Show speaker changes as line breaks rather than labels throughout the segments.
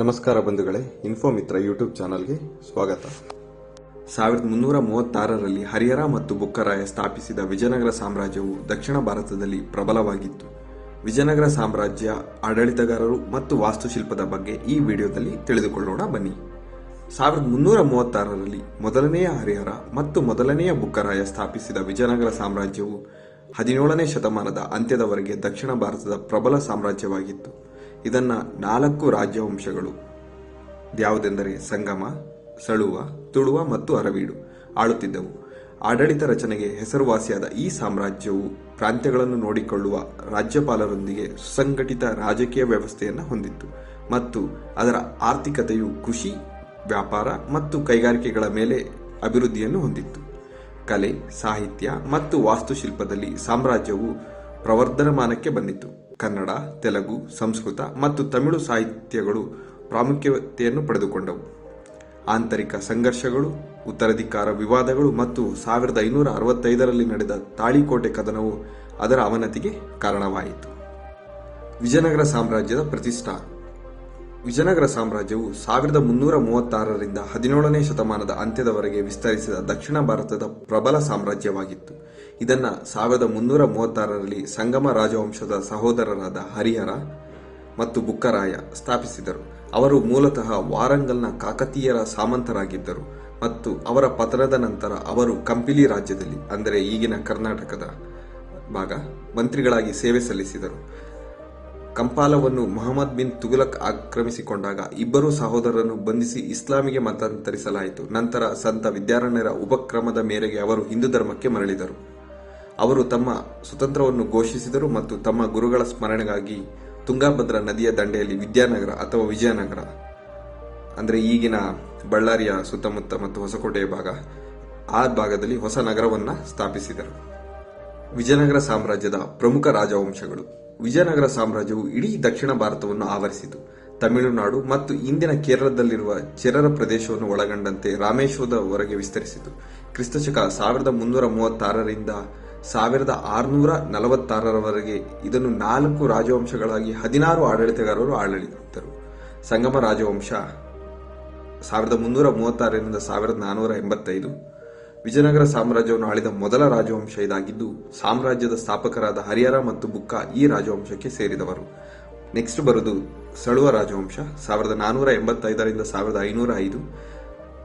ನಮಸ್ಕಾರ ಬಂಧುಗಳೇ ಇನ್ಫೋ ಮಿತ್ರ ಯೂಟ್ಯೂಬ್ ಚಾನಲ್ಗೆ ಸ್ವಾಗತ. ಸಾವಿರದ ಮುನ್ನೂರ ಮೂವತ್ತಾರರಲ್ಲಿ ಹರಿಹರ ಮತ್ತು ಬುಕ್ಕರಾಯ ಸ್ಥಾಪಿಸಿದ ವಿಜಯನಗರ ಸಾಮ್ರಾಜ್ಯವು ದಕ್ಷಿಣ ಭಾರತದಲ್ಲಿ ಪ್ರಬಲವಾಗಿತ್ತು. ವಿಜಯನಗರ ಸಾಮ್ರಾಜ್ಯ ಆಡಳಿತಗಾರರು ಮತ್ತು ವಾಸ್ತುಶಿಲ್ಪದ ಬಗ್ಗೆ ಈ ವಿಡಿಯೋದಲ್ಲಿ ತಿಳಿದುಕೊಳ್ಳೋಣ ಬನ್ನಿ. ಸಾವಿರದ ಮುನ್ನೂರ ಮೂವತ್ತಾರರಲ್ಲಿ ಮೊದಲನೆಯ ಹರಿಹರ ಮತ್ತು ಮೊದಲನೆಯ ಬುಕ್ಕರಾಯ ಸ್ಥಾಪಿಸಿದ ವಿಜಯನಗರ ಸಾಮ್ರಾಜ್ಯವು ಹದಿನೇಳನೇ ಶತಮಾನದ ಅಂತ್ಯದವರೆಗೆ ದಕ್ಷಿಣ ಭಾರತದ ಪ್ರಬಲ ಸಾಮ್ರಾಜ್ಯವಾಗಿತ್ತು. ಇದನ್ನ ನಾಲ್ಕು ರಾಜ್ಯವಂಶಗಳು. ಯಾವುದೆಂದರೆ ಸಂಗಮ, ಸಳುವ, ತುಳುವ ಮತ್ತು ಅರವೀಡು ಆಳುತ್ತಿದ್ದವು. ಆಡಳಿತ ರಚನೆಗೆ ಹೆಸರುವಾಸಿಯಾದ ಈ ಸಾಮ್ರಾಜ್ಯವು ಪ್ರಾಂತ್ಯಗಳನ್ನು ನೋಡಿಕೊಳ್ಳುವ ರಾಜ್ಯಪಾಲರೊಂದಿಗೆ ಸುಸಂಘಟಿತ ರಾಜಕೀಯ ವ್ಯವಸ್ಥೆಯನ್ನು ಹೊಂದಿತ್ತು ಮತ್ತು ಅದರ ಆರ್ಥಿಕತೆಯು ಕೃಷಿ, ವ್ಯಾಪಾರ ಮತ್ತು ಕೈಗಾರಿಕೆಗಳ ಮೇಲೆ ಅಭಿವೃದ್ಧಿಯನ್ನು ಹೊಂದಿತ್ತು. ಕಲೆ, ಸಾಹಿತ್ಯ ಮತ್ತು ವಾಸ್ತುಶಿಲ್ಪದಲ್ಲಿ ಸಾಮ್ರಾಜ್ಯವು ಪ್ರವರ್ಧಮಾನಕ್ಕೆ ಬಂದಿತು ಕನ್ನಡ, ತೆಲುಗು, ಸಂಸ್ಕೃತ ಮತ್ತು ತಮಿಳು ಸಾಹಿತ್ಯಗಳು ಪ್ರಾಮುಖ್ಯತೆಯನ್ನು ಪಡೆದುಕೊಂಡವು. ಆಂತರಿಕ ಸಂಘರ್ಷಗಳು, ಉತ್ತರಾಧಿಕಾರ ವಿವಾದಗಳು ಮತ್ತು ಸಾವಿರದ ಐನೂರ ಅರವತ್ತೈದರಲ್ಲಿ ನಡೆದ ತಾಳಿಕೋಟೆ ಕದನವು ಅದರ ಅವನತಿಗೆ ಕಾರಣವಾಯಿತು. ವಿಜಯನಗರ ಸಾಮ್ರಾಜ್ಯದ ಪ್ರತಿಷ್ಠಾ ವಿಜಯನಗರ ಸಾಮ್ರಾಜ್ಯವು ಸಾವಿರದ ಮುನ್ನೂರ ಮೂವತ್ತಾರರಿಂದ ಹದಿನೇಳನೇ ಶತಮಾನದ ಅಂತ್ಯದವರೆಗೆ ವಿಸ್ತರಿಸಿದ ದಕ್ಷಿಣ ಭಾರತದ ಪ್ರಬಲ ಸಾಮ್ರಾಜ್ಯವಾಗಿತ್ತು. ಇದನ್ನು ಸಾವಿರದ ಮುನ್ನೂರ ಮೂವತ್ತಾರರಲ್ಲಿ ಸಂಗಮ ರಾಜವಂಶದ ಸಹೋದರರಾದ ಹರಿಹರ ಮತ್ತು ಬುಕ್ಕರಾಯ ಸ್ಥಾಪಿಸಿದರು. ಅವರು ಮೂಲತಃ ವಾರಂಗಲ್ನ ಕಾಕತೀಯರ ಸಾಮಂತರಾಗಿದ್ದರು ಮತ್ತು ಅವರ ಪತನದ ನಂತರ ಅವರು ಕಂಪಿಲಿ ರಾಜ್ಯದಲ್ಲಿ, ಅಂದರೆ ಈಗಿನ ಕರ್ನಾಟಕದ ಭಾಗ, ಮಂತ್ರಿಗಳಾಗಿ ಸೇವೆ ಸಲ್ಲಿಸಿದರು. ಕಂಪಾಲವನ್ನು ಮೊಹಮ್ಮದ್ ಬಿನ್ ತುಘಲಕ್ ಆಕ್ರಮಿಸಿಕೊಂಡಾಗ ಇಬ್ಬರೂ ಸಹೋದರರನ್ನು ಬಂಧಿಸಿ ಇಸ್ಲಾಮಿಗೆ ಮತಾಂತರಿಸಲಾಯಿತು. ನಂತರ ಸಂತ ವಿದ್ಯಾರಣ್ಯರ ಉಪಕ್ರಮದ ಮೇರೆಗೆ ಅವರು ಹಿಂದೂ ಧರ್ಮಕ್ಕೆ ಮರಳಿದರು. ಅವರು ತಮ್ಮ ಸ್ವತಂತ್ರವನ್ನು ಘೋಷಿಸಿದರು ಮತ್ತು ತಮ್ಮ ಗುರುಗಳ ಸ್ಮರಣೆಗಾಗಿ ತುಂಗಾಭದ್ರಾ ನದಿಯ ದಂಡೆಯಲ್ಲಿ ವಿದ್ಯಾನಗರ ಅಥವಾ ವಿಜಯನಗರ, ಅಂದರೆ ಈಗಿನ ಬಳ್ಳಾರಿಯ ಸುತ್ತಮುತ್ತ ಮತ್ತು ಹೊಸಕೋಟೆಯ ಭಾಗ, ಆ ಭಾಗದಲ್ಲಿ ಹೊಸ ನಗರವನ್ನು ಸ್ಥಾಪಿಸಿದರು. ವಿಜಯನಗರ ಸಾಮ್ರಾಜ್ಯದ ಪ್ರಮುಖ ರಾಜವಂಶಗಳು. ವಿಜಯನಗರ ಸಾಮ್ರಾಜ್ಯವು ಇಡೀ ದಕ್ಷಿಣ ಭಾರತವನ್ನು ಆವರಿಸಿತು. ತಮಿಳುನಾಡು ಮತ್ತು ಇಂದಿನ ಕೇರಳದಲ್ಲಿರುವ ಚೆರರ ಪ್ರದೇಶವನ್ನು ಒಳಗೊಂಡಂತೆ ರಾಮೇಶ್ವರದವರೆಗೆ ವಿಸ್ತರಿಸಿತು. ಕ್ರಿಸ್ತಶಕ ಸಾವಿರದ ಮುನ್ನೂರ ಮೂವತ್ತಾರರಿಂದ ಸಾವಿರದ ಆರುನೂರ ನಲವತ್ತಾರರವರೆಗೆ ಇದನ್ನು ನಾಲ್ಕು ರಾಜವಂಶಗಳಾಗಿ ಹದಿನಾರು ಆಡಳಿತಗಾರರು ಆಡಳಿತರು. ಸಂಗಮ ರಾಜವಂಶ ಸಾವಿರದ ಮುನ್ನೂರ ಮೂವತ್ತಾರರಿಂದ ಸಾವಿರದ ನಾನ್ನೂರ ಎಂಬತ್ತೈದು ವಿಜಯನಗರ ಸಾಮ್ರಾಜ್ಯವನ್ನು ಆಳಿದ ಮೊದಲ ರಾಜವಂಶ ಇದಾಗಿದ್ದು, ಸಾಮ್ರಾಜ್ಯದ ಸ್ಥಾಪಕರಾದ ಹರಿಹರ ಮತ್ತು ಬುಕ್ಕ ಈ ರಾಜವಂಶಕ್ಕೆ ಸೇರಿದವರು. ನೆಕ್ಸ್ಟ್ ಬರುವುದು ಸಳುವ ರಾಜವಂಶ. ಸಾವಿರದ ನಾನ್ನೂರ ಎಂಬತ್ತೈದರಿಂದ ಸಾವಿರದ ಐನೂರ ಐದು.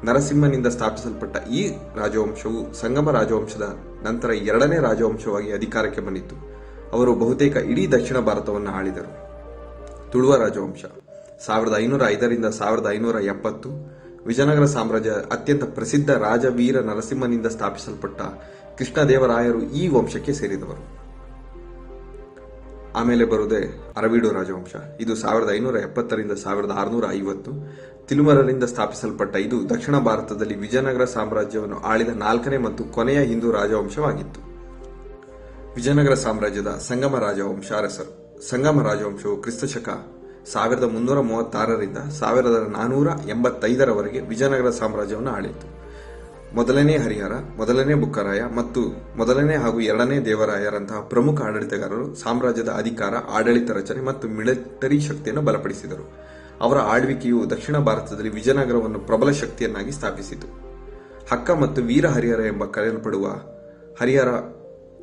ನರಸಿಂಹನಿಂದ ಸ್ಥಾಪಿಸಲ್ಪಟ್ಟ ಈ ರಾಜವಂಶವು ಸಂಗಮ ರಾಜವಂಶದ ನಂತರ ಎರಡನೇ ರಾಜವಂಶವಾಗಿ ಅಧಿಕಾರಕ್ಕೆ ಬಂದಿತ್ತು. ಅವರು ಬಹುತೇಕ ಇಡೀ ದಕ್ಷಿಣ ಭಾರತವನ್ನು ಆಳಿದರು. ತುಳುವ ರಾಜವಂಶ. ಸಾವಿರದ ಐನೂರ ಐದರಿಂದ ಸಾವಿರದ ಐನೂರ ಎಪ್ಪತ್ತು. ವಿಜಯನಗರ ಸಾಮ್ರಾಜ್ಯ ಅತ್ಯಂತ ಪ್ರಸಿದ್ಧ ರಾಜವೀರ ನರಸಿಂಹನಿಂದ ಸ್ಥಾಪಿಸಲ್ಪಟ್ಟ ಕೃಷ್ಣದೇವರಾಯರು ಈ ವಂಶಕ್ಕೆ ಸೇರಿದವರು. ಆಮೇಲೆ ಬರುವುದೇ ಅರವೀಡು ರಾಜವಂಶ. ಇದು ಸಾವಿರದ ಐನೂರ ಎಪ್ಪತ್ತರಿಂದ ಸಾವಿರದ ಆರುನೂರ ಐವತ್ತು. ತಿಲುಮರರಿಂದ ಸ್ಥಾಪಿಸಲ್ಪಟ್ಟ ಇದು ದಕ್ಷಿಣ ಭಾರತದಲ್ಲಿ ವಿಜಯನಗರ ಸಾಮ್ರಾಜ್ಯವನ್ನು ಆಳಿದ ನಾಲ್ಕನೇ ಮತ್ತು ಕೊನೆಯ ಹಿಂದೂ ರಾಜವಂಶವಾಗಿತ್ತು. ವಿಜಯನಗರ ಸಾಮ್ರಾಜ್ಯದ ಸಂಗಮ ರಾಜವಂಶ ಅರಸರು. ಸಂಗಮ ರಾಜವಂಶವು ಕ್ರಿಸ್ತಶಕ ಸಾವಿರದ ಮುನ್ನೂರ ಮೂವತ್ತಾರರಿಂದ ಸಾವಿರದ ನಾನೂರ ಎಂಬತ್ತೈದರವರೆಗೆ ವಿಜಯನಗರ ಸಾಮ್ರಾಜ್ಯವನ್ನು ಆಳಿತು. ಮೊದಲನೇ ಹರಿಹರ, ಮೊದಲನೇ ಬುಕ್ಕರಾಯ ಮತ್ತು ಮೊದಲನೇ ಹಾಗೂ ಎರಡನೇ ದೇವರಾಯರಂತಹ ಪ್ರಮುಖ ಆಡಳಿತಗಾರರು ಸಾಮ್ರಾಜ್ಯದ ಅಧಿಕಾರ, ಆಡಳಿತ ರಚನೆ ಮತ್ತು ಮಿಲಿಟರಿ ಶಕ್ತಿಯನ್ನು ಬಲಪಡಿಸಿದರು. ಅವರ ಆಳ್ವಿಕೆಯು ದಕ್ಷಿಣ ಭಾರತದಲ್ಲಿ ವಿಜಯನಗರವನ್ನು ಪ್ರಬಲ ಶಕ್ತಿಯನ್ನಾಗಿ ಸ್ಥಾಪಿಸಿತು. ಹಕ್ಕ ಮತ್ತು ವೀರ ಹರಿಹರ ಎಂಬ ಕರೆಯಲ್ಪಡುವ ಹರಿಹರ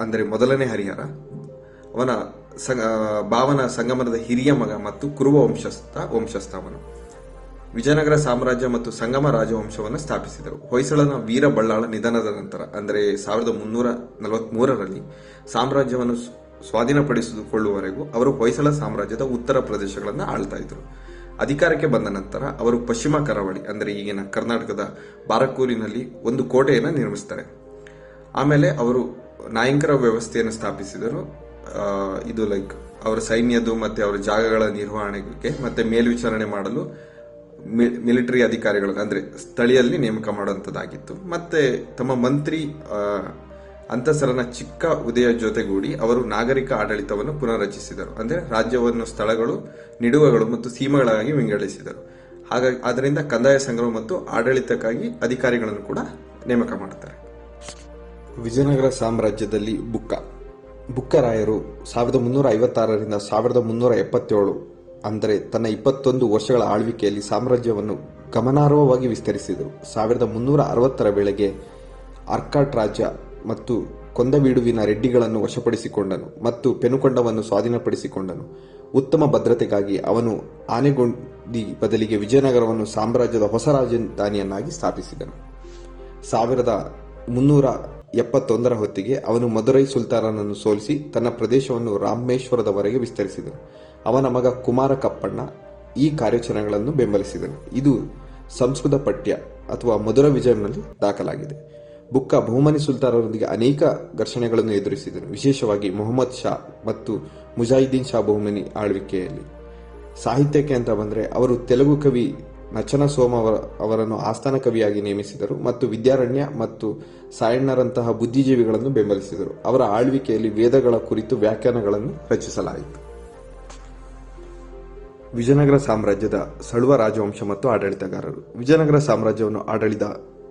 ಅಂದರೆ ಮೊದಲನೇ ಹರಿಹರ, ಅವನ ಸಂಗ ಭಾವನ ಸಂಗಮನದ ಹಿರಿಯ ಮಗ ಮತ್ತು ಕುರುವ ವಂಶಸ್ಥ, ವಂಶಸ್ಥವನು. ವಿಜಯನಗರ ಸಾಮ್ರಾಜ್ಯ ಮತ್ತು ಸಂಗಮ ರಾಜವಂಶವನ್ನು ಸ್ಥಾಪಿಸಿದರು. ಹೊಯ್ಸಳನ ವೀರ ಬಳ್ಳಾಳ ನಿಧನದ ನಂತರ, ಅಂದರೆ ಸಾವಿರದ ಮುನ್ನೂರ ನಲವತ್ಮೂರರಲ್ಲಿ ಸಾಮ್ರಾಜ್ಯವನ್ನು ಸ್ವಾಧೀನಪಡಿಸಿಕೊಳ್ಳುವವರೆಗೂ ಅವರು ಹೊಯ್ಸಳ ಸಾಮ್ರಾಜ್ಯದ ಉತ್ತರ ಪ್ರದೇಶಗಳನ್ನು ಆಳ್ತಾ ಇದ್ರು ಅಧಿಕಾರಕ್ಕೆ ಬಂದ ನಂತರ ಅವರು ಪಶ್ಚಿಮ ಕರಾವಳಿ, ಅಂದರೆ ಈಗಿನ ಕರ್ನಾಟಕದ ಬಾರಕೂರಿನಲ್ಲಿ ಒಂದು ಕೋಟೆಯನ್ನು ನಿರ್ಮಿಸ್ತಾರೆ. ಆಮೇಲೆ ಅವರು ನಾಯಂಕರ ವ್ಯವಸ್ಥೆಯನ್ನು ಸ್ಥಾಪಿಸಿದರು. ಇದು ಲೈಕ್ ಅವರ ಸೈನ್ಯದ್ದು ಮತ್ತೆ ಅವರ ಜಾಗಗಳ ನಿರ್ವಹಣೆಗೆ ಮತ್ತೆ ಮೇಲ್ವಿಚಾರಣೆ ಮಾಡಲು ಮಿಲಿಟರಿ ಅಧಿಕಾರಿಗಳು ಅಂದ್ರೆ ಸ್ಥಳೀಯಲ್ಲಿ ನೇಮಕ ಮಾಡುವಂಥದ್ದಾಗಿತ್ತು ಮತ್ತೆ ತಮ್ಮ ಮಂತ್ರಿ ಅಂತಸರನ ಚಿಕ್ಕ ಉದಯ ಜೊತೆಗೂಡಿ ಅವರು ನಾಗರಿಕ ಆಡಳಿತವನ್ನು ಪುನರ್ರಚಿಸಿದರು. ಅಂದ್ರೆ ರಾಜ್ಯವನ್ನು ಸ್ಥಳಗಳು, ನಿಡುವಗಳು ಮತ್ತು ಸೀಮೆಗಳಾಗಿ ವಿಂಗಡಿಸಿದರು. ಹಾಗಾಗಿ ಅದರಿಂದ ಕಂದಾಯ ಸಂಗ್ರಹ ಮತ್ತು ಆಡಳಿತಕ್ಕಾಗಿ ಅಧಿಕಾರಿಗಳನ್ನು ಕೂಡ ನೇಮಕ ಮಾಡುತ್ತಾರೆ. ವಿಜಯನಗರ ಸಾಮ್ರಾಜ್ಯದಲ್ಲಿ ಬುಕ್ಕ. ಬುಕ್ಕರಾಯರು ಸಾವಿರದ ಮುನ್ನೂರ ಐವತ್ತಾರರಿಂದ ಸಾವಿರದ ಮುನ್ನೂರ ಎಪ್ಪತ್ತೇಳು, ಅಂದರೆ ತನ್ನ ಇಪ್ಪತ್ತೊಂದು ವರ್ಷಗಳ ಆಳ್ವಿಕೆಯಲ್ಲಿ ಸಾಮ್ರಾಜ್ಯವನ್ನು ಗಮನಾರ್ಹವಾಗಿ ವಿಸ್ತರಿಸಿದರು. ಸಾವಿರದ ಮುನ್ನೂರ ಅರವತ್ತರ ವೇಳೆಗೆ ಆರ್ಕಾಟ್ ರಾಜ್ಯ ಮತ್ತು ಕೊಂದವೀಡುವಿನ ರೆಡ್ಡಿಗಳನ್ನು ವಶಪಡಿಸಿಕೊಂಡನು ಮತ್ತು ಪೆನುಕೊಂಡವನ್ನು ಸ್ವಾಧೀನಪಡಿಸಿಕೊಂಡನು. ಉತ್ತಮ ಭದ್ರತೆಗಾಗಿ ಅವನು ಆನೆಗೊಂಡಿ ಬದಲಿಗೆ ವಿಜಯನಗರವನ್ನು ಸಾಮ್ರಾಜ್ಯದ ಹೊಸ ರಾಜಧಾನಿಯನ್ನಾಗಿ ಸ್ಥಾಪಿಸಿದನು. ಸಾವಿರದ ಮುನ್ನೂರ ಎಪ್ಪತ್ತೊಂದರ ಹೊತ್ತಿಗೆ ಅವನು ಮಧುರೈ ಸುಲ್ತಾನನನ್ನು ಸೋಲಿಸಿ ತನ್ನ ಪ್ರದೇಶವನ್ನು ರಾಮೇಶ್ವರದವರೆಗೆ ವಿಸ್ತರಿಸಿದನು. ಅವನ ಮಗ ಕುಮಾರ ಕಪ್ಪಣ್ಣ ಈ ಕಾರ್ಯಾಚರಣೆಗಳನ್ನು ಬೆಂಬಲಿಸಿದನು. ಇದು ಸಂಸ್ಕೃತ ಪಠ್ಯ ಅಥವಾ ಮಧುರ ವಿಜಯನಲ್ಲಿ ದಾಖಲಾಗಿದೆ. ಬುಕ್ಕ ಬಹುಮನಿ ಸುಲ್ತಾನರೊಂದಿಗೆ ಅನೇಕ ಘರ್ಷಣೆಗಳನ್ನು ಎದುರಿಸಿದನು. ವಿಶೇಷವಾಗಿ ಮೊಹಮ್ಮದ್ ಶಾ ಮತ್ತು ಮುಜಾಹಿದ್ದೀನ್ ಶಾ ಬಹುಮನಿ ಆಳ್ವಿಕೆಯಲ್ಲಿ. ಸಾಹಿತ್ಯಕ್ಕೆ ಅಂತ ಬಂದರೆ ಅವರು ತೆಲುಗು ಕವಿ ನಚನ ಸೋಮ ಅವರನ್ನು ಆಸ್ಥಾನ ಕವಿಯಾಗಿ ನೇಮಿಸಿದರು ಮತ್ತು ವಿದ್ಯಾರಣ್ಯ ಮತ್ತು ಸಾಯಣ್ಣರಂತಹ ಬುದ್ಧಿಜೀವಿಗಳನ್ನು ಬೆಂಬಲಿಸಿದರು. ಅವರ ಆಳ್ವಿಕೆಯಲ್ಲಿ ವೇದಗಳ ಕುರಿತು ವ್ಯಾಖ್ಯಾನಗಳನ್ನು ರಚಿಸಲಾಯಿತು. ವಿಜಯನಗರ ಸಾಮ್ರಾಜ್ಯದ ಸಳುವ ರಾಜವಂಶ ಮತ್ತು ಆಡಳಿತಗಾರರು. ವಿಜಯನಗರ ಸಾಮ್ರಾಜ್ಯವನ್ನು ಆಡಳಿದ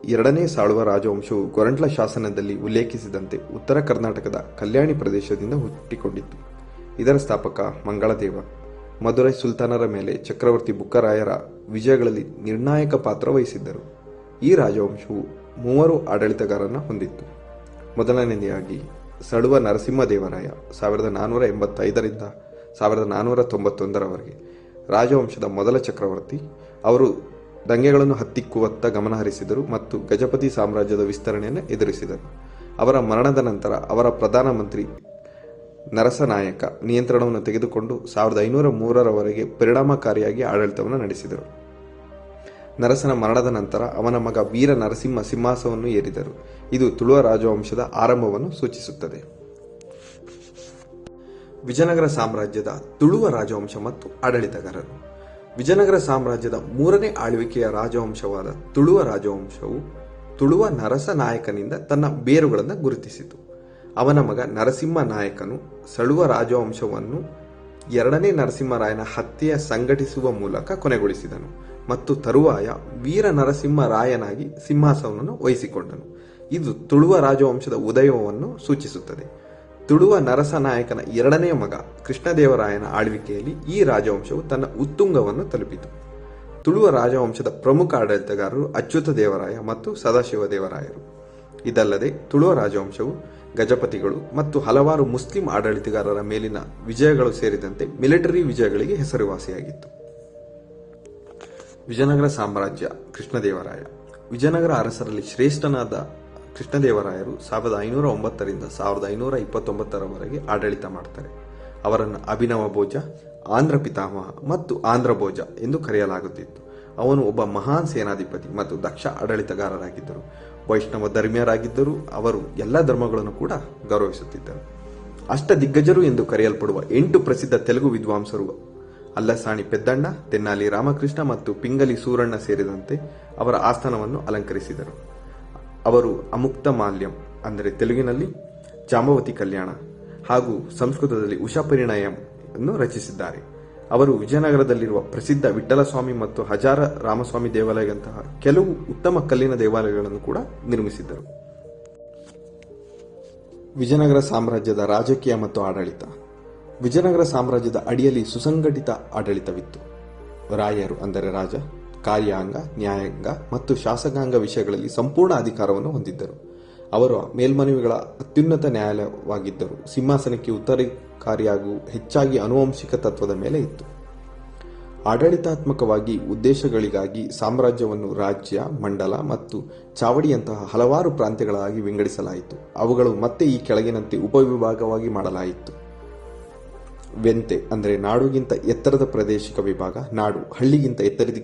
ಎರಡನೇ ಸಾಳುವ ರಾಜವಂಶವು ಗೊರಂಟ್ಲ ಶಾಸನದಲ್ಲಿ ಉಲ್ಲೇಖಿಸಿದಂತೆ ಉತ್ತರ ಕರ್ನಾಟಕದ ಕಲ್ಯಾಣಿ ಪ್ರದೇಶದಿಂದ ಹುಟ್ಟಿಕೊಂಡಿತ್ತು. ಇದರ ಸ್ಥಾಪಕ ಮಂಗಳದೇವ. ಮಧುರೈ ಸುಲ್ತಾನರ ಮೇಲೆ ಚಕ್ರವರ್ತಿ ಬುಕ್ಕರಾಯರ ವಿಜಯಗಳಲ್ಲಿ ನಿರ್ಣಾಯಕ ಪಾತ್ರ ವಹಿಸಿದ್ದರು. ಈ ರಾಜವಂಶವು ಮೂವರು ಆಡಳಿತಗಾರರನ್ನು ಹೊಂದಿತ್ತು. ಮೊದಲನೆಯದಾಗಿ ಸಳುವ ನರಸಿಂಹದೇವರಾಯ ಸಾವಿರದ ನಾನ್ನೂರ ಎಂಬತ್ತೈದರಿಂದ ಸಾವಿರದ ನಾನ್ನೂರ ತೊಂಬತ್ತೊಂದರವರೆಗೆ ರಾಜವಂಶದ ಮೊದಲ ಚಕ್ರವರ್ತಿ. ಅವರು ದಂಗೆಗಳನ್ನು ಹತ್ತಿಕ್ಕುವತ್ತ ಗಮನಹರಿಸಿದರು ಮತ್ತು ಗಜಪತಿ ಸಾಮ್ರಾಜ್ಯದ ವಿಸ್ತರಣೆಯನ್ನು ಎದುರಿಸಿದರು. ಅವರ ಮರಣದ ನಂತರ ಅವರ ಪ್ರಧಾನಮಂತ್ರಿ ನರಸನಾಯಕ ನಿಯಂತ್ರಣವನ್ನು ತೆಗೆದುಕೊಂಡು ಸಾವಿರದ ಐನೂರ ಮೂರರವರೆಗೆ ಪರಿಣಾಮಕಾರಿಯಾಗಿ ಆಡಳಿತವನ್ನು ನಡೆಸಿದರು. ನರಸನ ಮರಣದ ನಂತರ ಅವನ ಮಗ ವೀರ ನರಸಿಂಹ ಸಿಂಹಾಸವನ್ನು ಏರಿದರು. ಇದು ತುಳುವ ರಾಜವಂಶದ ಆರಂಭವನ್ನು ಸೂಚಿಸುತ್ತದೆ. ವಿಜಯನಗರ ಸಾಮ್ರಾಜ್ಯದ ತುಳುವ ರಾಜವಂಶ ಮತ್ತು ಆಡಳಿತಗಾರರು. ವಿಜಯನಗರ ಸಾಮ್ರಾಜ್ಯದ ಮೂರನೇ ಆಳ್ವಿಕೆಯ ರಾಜವಂಶವಾದ ತುಳುವ ರಾಜವಂಶವು ತುಳುವ ನರಸ ನಾಯಕನಿಂದ ತನ್ನ ಬೇರುಗಳನ್ನು ಗುರುತಿಸಿತು. ಅವನ ಮಗ ನರಸಿಂಹ ನಾಯಕನು ಸಳುವ ರಾಜವಂಶವನ್ನು ಎರಡನೇ ನರಸಿಂಹರಾಯನ ಹತ್ಯೆಯ ಸಂಘಟಿಸುವ ಮೂಲಕ ಕೊನೆಗೊಳಿಸಿದನು ಮತ್ತು ತರುವಾಯ ವೀರ ನರಸಿಂಹರಾಯನಾಗಿ ಸಿಂಹಾಸನವನ್ನು ವಹಿಸಿಕೊಂಡನು. ಇದು ತುಳುವ ರಾಜವಂಶದ ಉದಯವನ್ನು ಸೂಚಿಸುತ್ತದೆ. ತುಳುವ ನರಸನಾಯಕನ ಎರಡನೇ ಮಗ ಕೃಷ್ಣದೇವರಾಯನ ಆಳ್ವಿಕೆಯಲ್ಲಿ ಈ ರಾಜವಂಶವು ತನ್ನ ಉತ್ತುಂಗವನ್ನು ತಲುಪಿತು. ತುಳುವ ರಾಜವಂಶದ ಪ್ರಮುಖ ಆಡಳಿತಗಾರರು ಅಚ್ಯುತ ದೇವರಾಯ ಮತ್ತು ಸದಾಶಿವ ದೇವರಾಯರು. ಇದಲ್ಲದೆ ತುಳುವ ರಾಜವಂಶವು ಗಜಪತಿಗಳು ಮತ್ತು ಹಲವಾರು ಮುಸ್ಲಿಂ ಆಡಳಿತಗಾರರ ಮೇಲಿನ ವಿಜಯಗಳು ಸೇರಿದಂತೆ ಮಿಲಿಟರಿ ವಿಜಯಗಳಿಗೆ ಹೆಸರುವಾಸಿಯಾಗಿತ್ತು. ವಿಜಯನಗರ ಸಾಮ್ರಾಜ್ಯ ಕೃಷ್ಣದೇವರಾಯ. ವಿಜಯನಗರ ಅರಸರಲ್ಲಿ ಶ್ರೇಷ್ಠನಾದ ಕೃಷ್ಣದೇವರಾಯರು ಸಾವಿರದ ಐನೂರ ಒಂಬತ್ತರಿಂದ ಸಾವಿರದ ಐನೂರ ಇಪ್ಪತ್ತೊಂಬತ್ತರವರೆಗೆ ಆಡಳಿತ ಮಾಡ್ತಾರೆ. ಅವರನ್ನು ಅಭಿನವ ಭೋಜ, ಆಂಧ್ರ ಪಿತಾಮಹ ಮತ್ತು ಆಂಧ್ರ ಭೋಜ ಎಂದು ಕರೆಯಲಾಗುತ್ತಿತ್ತು. ಅವನು ಒಬ್ಬ ಮಹಾನ್ ಸೇನಾಧಿಪತಿ ಮತ್ತು ದಕ್ಷ ಆಡಳಿತಗಾರರಾಗಿದ್ದರು. ವೈಷ್ಣವ ಧರ್ಮೀಯರಾಗಿದ್ದರು ಅವರು ಎಲ್ಲ ಧರ್ಮಗಳನ್ನು ಕೂಡ ಗೌರವಿಸುತ್ತಿದ್ದರು. ಅಷ್ಟ ದಿಗ್ಗಜರು ಎಂದು ಕರೆಯಲ್ಪಡುವ ಎಂಟು ಪ್ರಸಿದ್ಧ ತೆಲುಗು ವಿದ್ವಾಂಸರು ಅಲ್ಲಸಾಣಿ ಪೆದ್ದಣ್ಣ, ತೆನ್ನಾಲಿ ರಾಮಕೃಷ್ಣ ಮತ್ತು ಪಿಂಗಲಿ ಸೂರಣ್ಣ ಸೇರಿದಂತೆ ಅವರ ಆಸ್ಥಾನವನ್ನು ಅಲಂಕರಿಸಿದರು. ಅವರು ಅಮುಕ್ತ ಮಾಲ್ಯಂ, ಅಂದರೆ ತೆಲುಗಿನಲ್ಲಿ ಜಾಂಬವತಿ ಕಲ್ಯಾಣ ಹಾಗೂ ಸಂಸ್ಕೃತದಲ್ಲಿ ಉಷಾ ಪರಿಣಯಂ ಅನ್ನು ರಚಿಸಿದ್ದಾರೆ. ಅವರು ವಿಜಯನಗರದಲ್ಲಿರುವ ಪ್ರಸಿದ್ಧ ವಿಠ್ಠಲಸ್ವಾಮಿ ಮತ್ತು ಹಜಾರ ರಾಮಸ್ವಾಮಿ ದೇವಾಲಯದಂತಹ ಕೆಲವು ಉತ್ತಮ ಕಲ್ಲಿನ ದೇವಾಲಯಗಳನ್ನು ಕೂಡ ನಿರ್ಮಿಸಿದ್ದರು. ವಿಜಯನಗರ ಸಾಮ್ರಾಜ್ಯದ ರಾಜಕೀಯ ಮತ್ತು ಆಡಳಿತ. ವಿಜಯನಗರ ಸಾಮ್ರಾಜ್ಯದ ಅಡಿಯಲ್ಲಿ ಸುಸಂಘಟಿತ ಆಡಳಿತವಿತ್ತು. ರಾಯರು ಅಂದರೆ ರಾಜ, ಕಾರ್ಯಾಂಗ, ನ್ಯಾಯಾಂಗ ಮತ್ತು ಶಾಸಕಾಂಗ ವಿಷಯಗಳಲ್ಲಿ ಸಂಪೂರ್ಣ ಅಧಿಕಾರವನ್ನು ಹೊಂದಿದ್ದರು. ಅವರು ಮೇಲ್ಮನವಿಗಳ ಅತ್ಯುನ್ನತ ನ್ಯಾಯಾಲಯವಾಗಿದ್ದರು. ಸಿಂಹಾಸನಕ್ಕೆ ಉತ್ತರಾಧಿಕಾರಿಯಾಗೂ ಹೆಚ್ಚಾಗಿ ಆನುವಂಶಿಕ ತತ್ವದ ಮೇಲೆ ಇತ್ತು. ಆಡಳಿತಾತ್ಮಕವಾಗಿ ಉದ್ದೇಶಗಳಿಗಾಗಿ ಸಾಮ್ರಾಜ್ಯವನ್ನು ರಾಜ್ಯ, ಮಂಡಲ ಮತ್ತು ಚಾವಡಿಯಂತಹ ಹಲವಾರು ಪ್ರಾಂತ್ಯಗಳಾಗಿ ವಿಂಗಡಿಸಲಾಯಿತು. ಅವುಗಳು ಮತ್ತೆ ಈ ಕೆಳಗಿನಂತೆ ಉಪವಿಭಾಗವಾಗಿ ಮಾಡಲಾಯಿತು. ವೆಂತೆ ಅಂದರೆ ನಾಡುಗಿಂತ ಎತ್ತರದ ಪ್ರಾದೇಶಿಕ ವಿಭಾಗ, ನಾಡು ಹಳ್ಳಿಗಿಂತ ಎತ್ತರದ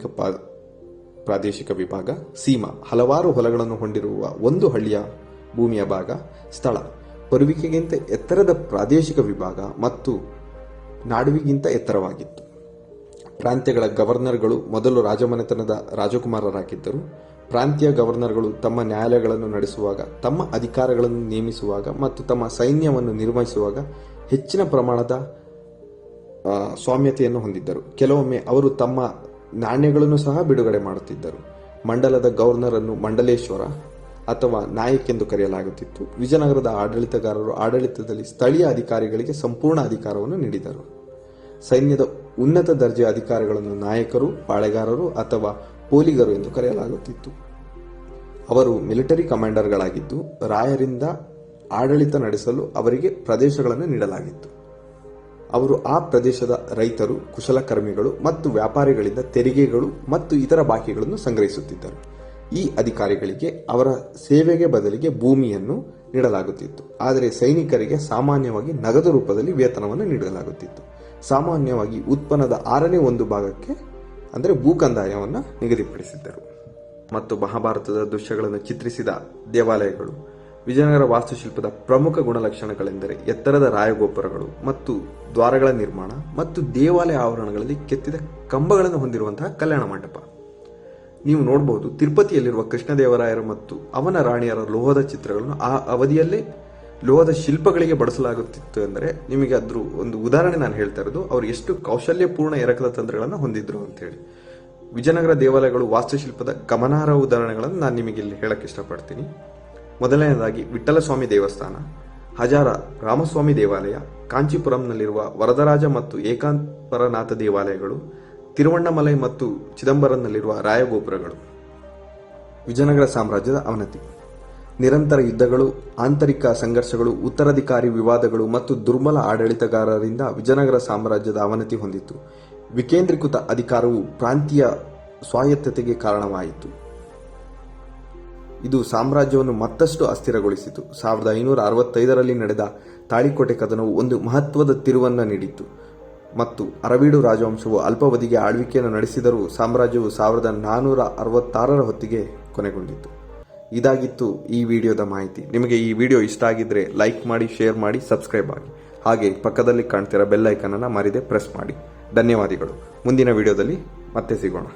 ಪ್ರಾದೇಶಿಕ ವಿಭಾಗ, ಸೀಮಾ ಹಲವಾರು ಹೊಲಗಳನ್ನು ಹೊಂದಿರುವ ಒಂದು ಹಳ್ಳಿಯ ಭೂಮಿಯ ಭಾಗ, ಸ್ಥಳ ಬರುವಿಕೆಗಿಂತ ಎತ್ತರದ ಪ್ರಾದೇಶಿಕ ವಿಭಾಗ ಮತ್ತು ನಾಡುವಿಗಿಂತ ಎತ್ತರವಾಗಿತ್ತು. ಪ್ರಾಂತ್ಯಗಳ ಗವರ್ನರ್ಗಳು ಮೊದಲು ರಾಜಮನೆತನದ ರಾಜಕುಮಾರರಾಗಿದ್ದರು. ಪ್ರಾಂತೀಯ ಗವರ್ನರ್ಗಳು ತಮ್ಮ ನ್ಯಾಯಾಲಯಗಳನ್ನು ನಡೆಸುವಾಗ, ತಮ್ಮ ಅಧಿಕಾರಗಳನ್ನು ನೇಮಿಸುವಾಗ ಮತ್ತು ತಮ್ಮ ಸೈನ್ಯವನ್ನು ನಿರ್ವಹಿಸುವಾಗ ಹೆಚ್ಚಿನ ಪ್ರಮಾಣದ ಸ್ವಾಮ್ಯತೆಯನ್ನು ಹೊಂದಿದ್ದರು. ಕೆಲವೊಮ್ಮೆ ಅವರು ತಮ್ಮ ನಾಣ್ಯಗಳನ್ನು ಸಹ ಬಿಡುಗಡೆ ಮಾಡುತ್ತಿದ್ದರು. ಮಂಡಲದ ಗವರ್ನರ್ ಅನ್ನು ಮಂಡಲೇಶ್ವರ ಅಥವಾ ನಾಯಕ್ ಎಂದು ಕರೆಯಲಾಗುತ್ತಿತ್ತು. ವಿಜಯನಗರದ ಆಡಳಿತಗಾರರು ಆಡಳಿತದಲ್ಲಿ ಸ್ಥಳೀಯ ಅಧಿಕಾರಿಗಳಿಗೆ ಸಂಪೂರ್ಣ ಅಧಿಕಾರವನ್ನು ನೀಡಿದರು. ಸೈನ್ಯದ ಉನ್ನತ ದರ್ಜೆಯ ಅಧಿಕಾರಿಗಳನ್ನು ನಾಯಕರು, ಪಾಳೆಗಾರರು ಅಥವಾ ಪೋಲಿಗರು ಎಂದು ಕರೆಯಲಾಗುತ್ತಿತ್ತು. ಅವರು ಮಿಲಿಟರಿ ಕಮಾಂಡರ್ಗಳಾಗಿದ್ದು, ರಾಯರಿಂದ ಆಡಳಿತ ನಡೆಸಲು ಅವರಿಗೆ ಪ್ರದೇಶಗಳನ್ನು ನೀಡಲಾಗಿತ್ತು. ಅವರು ಆ ಪ್ರದೇಶದ ರೈತರು, ಕುಶಲಕರ್ಮಿಗಳು ಮತ್ತು ವ್ಯಾಪಾರಿಗಳಿಂದ ತೆರಿಗೆಗಳು ಮತ್ತು ಇತರ ಬಾಕಿಗಳನ್ನು ಸಂಗ್ರಹಿಸುತ್ತಿದ್ದರು. ಈ ಅಧಿಕಾರಿಗಳಿಗೆ, ಅವರ ಸೇವೆಗೆ ಬದಲಿಗೆ ಭೂಮಿಯನ್ನು ನೀಡಲಾಗುತ್ತಿತ್ತು. ಆದರೆ ಸೈನಿಕರಿಗೆ ಸಾಮಾನ್ಯವಾಗಿ ನಗದು ರೂಪದಲ್ಲಿ ವೇತನವನ್ನು ನೀಡಲಾಗುತ್ತಿತ್ತು. ಸಾಮಾನ್ಯವಾಗಿ ಉತ್ಪನ್ನದ ಆರನೇ ಒಂದು ಭಾಗಕ್ಕೆ, ಅಂದರೆ ಭೂಕಂದಾಯವನ್ನು ನಿಗದಿಪಡಿಸಿದ್ದರು. ಮತ್ತು ಮಹಾಭಾರತದ ದೃಶ್ಯಗಳನ್ನು ಚಿತ್ರಿಸಿದ ದೇವಾಲಯಗಳು, ವಿಜಯನಗರ ವಾಸ್ತುಶಿಲ್ಪದ ಪ್ರಮುಖ ಗುಣಲಕ್ಷಣಗಳೆಂದರೆ ಎತ್ತರದ ರಾಯಗೋಪುರಗಳು ಮತ್ತು ದ್ವಾರಗಳ ನಿರ್ಮಾಣ ಮತ್ತು ದೇವಾಲಯ ಆವರಣಗಳಲ್ಲಿ ಕೆತ್ತಿದ ಕಂಬಗಳನ್ನು ಹೊಂದಿರುವಂತಹ ಕಲ್ಯಾಣ ಮಂಟಪ. ನೀವು ನೋಡಬಹುದು ತಿರುಪತಿಯಲ್ಲಿರುವ ಕೃಷ್ಣದೇವರಾಯರು ಮತ್ತು ಅವನ ರಾಣಿಯರ ಲೋಹದ ಚಿತ್ರಗಳನ್ನು ಆ ಅವಧಿಯಲ್ಲೇ ಲೋಹದ ಶಿಲ್ಪಗಳಿಗೆ ಬಳಸಲಾಗುತ್ತಿತ್ತು ಎಂದರೆ ನಿಮಗೆ ಅದ್ರ ಒಂದು ಉದಾಹರಣೆ ನಾನು ಹೇಳ್ತಾ ಇರೋದು, ಅವರು ಎಷ್ಟು ಕೌಶಲ್ಯಪೂರ್ಣ ಎರಕದ ತಂತ್ರಗಳನ್ನು ಹೊಂದಿದ್ರು ಅಂತೇಳಿ ವಿಜಯನಗರ ದೇವಾಲಯಗಳು ವಾಸ್ತುಶಿಲ್ಪದ ಗಮನಾರ್ಹ ಉದಾಹರಣೆಗಳನ್ನು ನಾನು ನಿಮಗೆ ಇಲ್ಲಿ ಹೇಳಕ್ಕೆ ಇಷ್ಟಪಡ್ತೀನಿ. ಮೊದಲನೆಯದಾಗಿ ವಿಠಲಸ್ವಾಮಿ ದೇವಸ್ಥಾನ, ಹಜಾರ ರಾಮಸ್ವಾಮಿ ದೇವಾಲಯ, ಕಾಂಚೀಪುರಂನಲ್ಲಿರುವ ವರದರಾಜ ಮತ್ತು ಏಕಾಂತರನಾಥ ದೇವಾಲಯಗಳು ತಿರುವಣ್ಣಮಲೈ ಮತ್ತು ಚಿದಂಬರಂನಲ್ಲಿರುವ ರಾಯಗೋಪುರಗಳು. ವಿಜಯನಗರ ಸಾಮ್ರಾಜ್ಯದ ಅವನತಿ. ನಿರಂತರ ಯುದ್ಧಗಳು, ಆಂತರಿಕ ಸಂಘರ್ಷಗಳು, ಉತ್ತರಾಧಿಕಾರಿ ವಿವಾದಗಳು ಮತ್ತು ದುರ್ಬಲ ಆಡಳಿತಗಾರರಿಂದ ವಿಜಯನಗರ ಸಾಮ್ರಾಜ್ಯದ ಅವನತಿ ಹೊಂದಿತ್ತು. ವಿಕೇಂದ್ರೀಕೃತ ಅಧಿಕಾರವು ಪ್ರಾಂತೀಯ ಸ್ವಾಯತ್ತತೆಗೆ ಕಾರಣವಾಯಿತು. ಇದು ಸಾಮ್ರಾಜ್ಯವನ್ನು ಮತ್ತಷ್ಟು ಅಸ್ಥಿರಗೊಳಿಸಿತು. ಸಾವಿರದ ಐನೂರ ಅರವತ್ತೈದರಲ್ಲಿ ನಡೆದ ತಾಳಿಕೋಟೆ ಕದನವು ಒಂದು ಮಹತ್ವದ ತಿರುವನ್ನು ನೀಡಿತು ಮತ್ತು ಅರವೀಡು ರಾಜವಂಶವು ಅಲ್ಪಾವಧಿಗೆ ಆಳ್ವಿಕೆಯನ್ನು ನಡೆಸಿದರೂ ಸಾಮ್ರಾಜ್ಯವು ಸಾವಿರದ ನಾನ್ನೂರ ಅರವತ್ತಾರರ ಹೊತ್ತಿಗೆ ಕೊನೆಗೊಂಡಿತು. ಇದಾಗಿತ್ತು ಈ ವಿಡಿಯೋದ ಮಾಹಿತಿ. ನಿಮಗೆ ಈ ವಿಡಿಯೋ ಇಷ್ಟ ಆಗಿದ್ರೆ ಲೈಕ್ ಮಾಡಿ, ಶೇರ್ ಮಾಡಿ, ಸಬ್ಸ್ಕ್ರೈಬ್ ಆಗಿ. ಹಾಗೆ ಪಕ್ಕದಲ್ಲಿ ಕಾಣ್ತಿರೋ ಬೆಲ್ ಐಕನನ್ನು ಮರಿದೆ ಪ್ರೆಸ್ ಮಾಡಿ. ಧನ್ಯವಾದಗಳು. ಮುಂದಿನ ವಿಡಿಯೋದಲ್ಲಿ ಮತ್ತೆ ಸಿಗೋಣ.